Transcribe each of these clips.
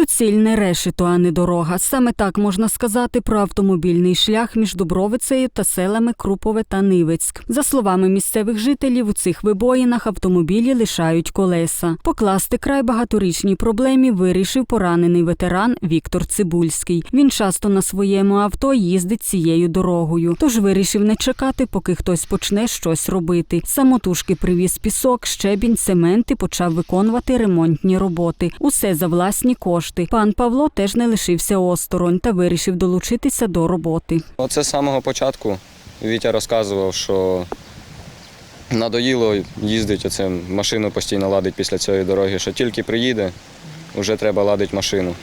Суцільне решето, а не дорога. Саме так можна сказати про автомобільний шлях між Дубровицею та селами Крупове та Нивецьк. За словами місцевих жителів, у цих вибоїнах автомобілі лишають колеса. Покласти край багаторічній проблемі вирішив поранений ветеран Віктор Цибульський. Він часто на своєму авто їздить цією дорогою, тож вирішив не чекати, поки хтось почне щось робити. Самотужки привіз пісок, щебінь, цемент і почав виконувати ремонтні роботи. Усе за власні кошти. Пан Павло теж не лишився осторонь та вирішив долучитися до роботи. Оце з самого початку Вітя розказував, що надоїло їздити, оце машину постійно ладить після цієї дороги, що тільки приїде, вже треба ладити машину.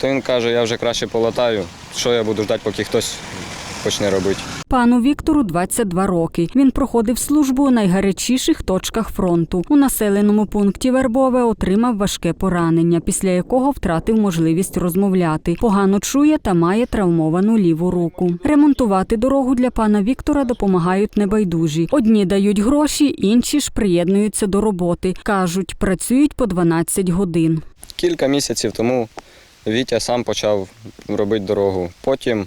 То він каже, я вже краще полатаю, що я буду ждати, поки хтось почне робити. Пану Віктору 22 роки. Він проходив службу у найгарячіших точках фронту. У населеному пункті Вербове отримав важке поранення, після якого втратив можливість розмовляти. Погано чує та має травмовану ліву руку. Ремонтувати дорогу для пана Віктора допомагають небайдужі. Одні дають гроші, інші ж приєднуються до роботи. кажуть, працюють по 12 годин. Кілька місяців тому Вітя сам почав робити дорогу. Потім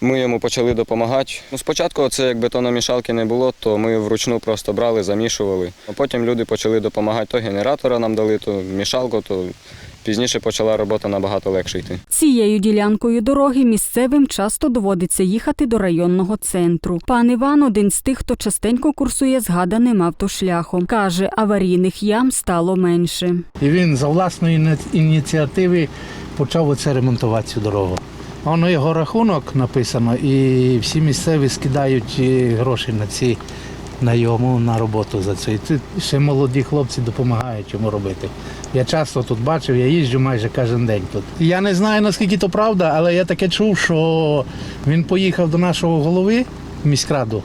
ми йому почали допомагати. Ну, спочатку це як бетономішалки не було, то ми вручну просто брали, замішували. А потім люди почали допомагати. То генератора нам дали, то мішалку, то пізніше почала робота набагато легше йти. Цією ділянкою дороги місцевим часто доводиться їхати до районного центру. Пан Іван один з тих, хто частенько курсує згаданим автошляхом. Каже, аварійних ям стало менше. І він за власної ініціативи почав оце ремонтувати цю дорогу. Воно його рахунок написано, і всі місцеві скидають е, гроші на ці на йому на роботу за це. І тут ще молоді хлопці допомагають йому робити. Я часто тут бачив, я їжджу майже кожен день тут. Я не знаю наскільки то правда, але я таке чув, що він поїхав до нашого голови міськраду.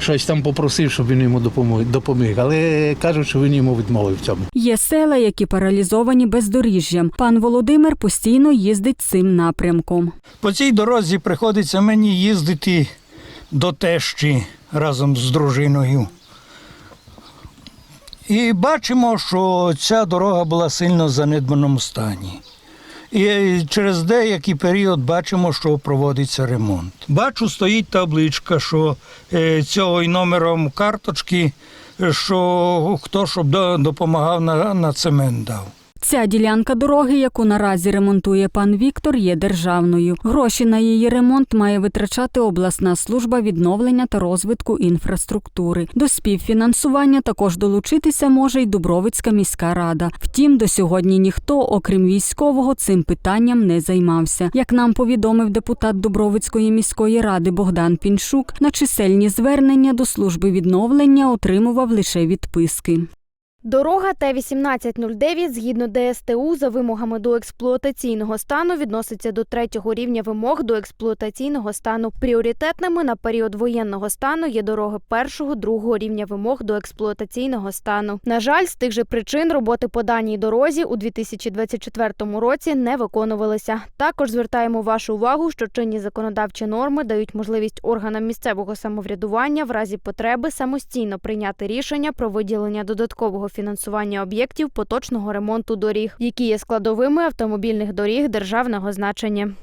Щось там попросив, щоб він йому допомог, допоміг. Але кажуть, що він йому відмовив в цьому. Є села, які паралізовані бездоріжжям. Пан Володимир постійно їздить цим напрямком. По цій дорозі приходиться мені їздити до тещі разом з дружиною. І бачимо, що ця дорога була сильно в занедбаному стані. І через деякий період бачимо, що проводиться ремонт. Бачу, стоїть табличка, що е, цього і номером карточки, е, що хто щоб до- допомагав на, на цемент дав. Ця ділянка дороги, яку наразі ремонтує пан Віктор, є державною. Гроші на її ремонт має витрачати обласна служба відновлення та розвитку інфраструктури. До співфінансування також долучитися може й Дубровицька міська рада. Втім, до сьогодні ніхто, окрім військового, цим питанням не займався. Як нам повідомив депутат Дубровицької міської ради Богдан Піншук, на чисельні звернення до служби відновлення отримував лише відписки. Дорога Т-1809 згідно ДСТУ за вимогами до експлуатаційного стану відноситься до третього рівня вимог до експлуатаційного стану. Пріоритетними на період воєнного стану є дороги першого, другого рівня вимог до експлуатаційного стану. На жаль, з тих же причин роботи по даній дорозі у 2024 році не виконувалися. Також звертаємо вашу увагу, що чинні законодавчі норми дають можливість органам місцевого самоврядування в разі потреби самостійно прийняти рішення про виділення додаткового фінансування об'єктів поточного ремонту доріг, які є складовими автомобільних доріг державного значення.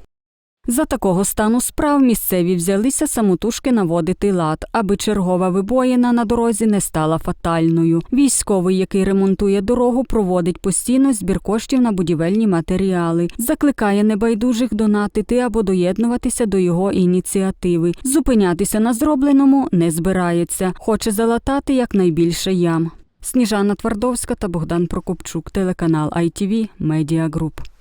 За такого стану справ місцеві взялися самотужки наводити лад, аби чергова вибоїна на дорозі не стала фатальною. Військовий, який ремонтує дорогу, проводить постійно збір коштів на будівельні матеріали, закликає небайдужих донатити або доєднуватися до його ініціативи. Зупинятися на зробленому не збирається, хоче залатати якнайбільше ям. Сніжана Твардовська та Богдан Прокопчук, телеканал ITV Media Group.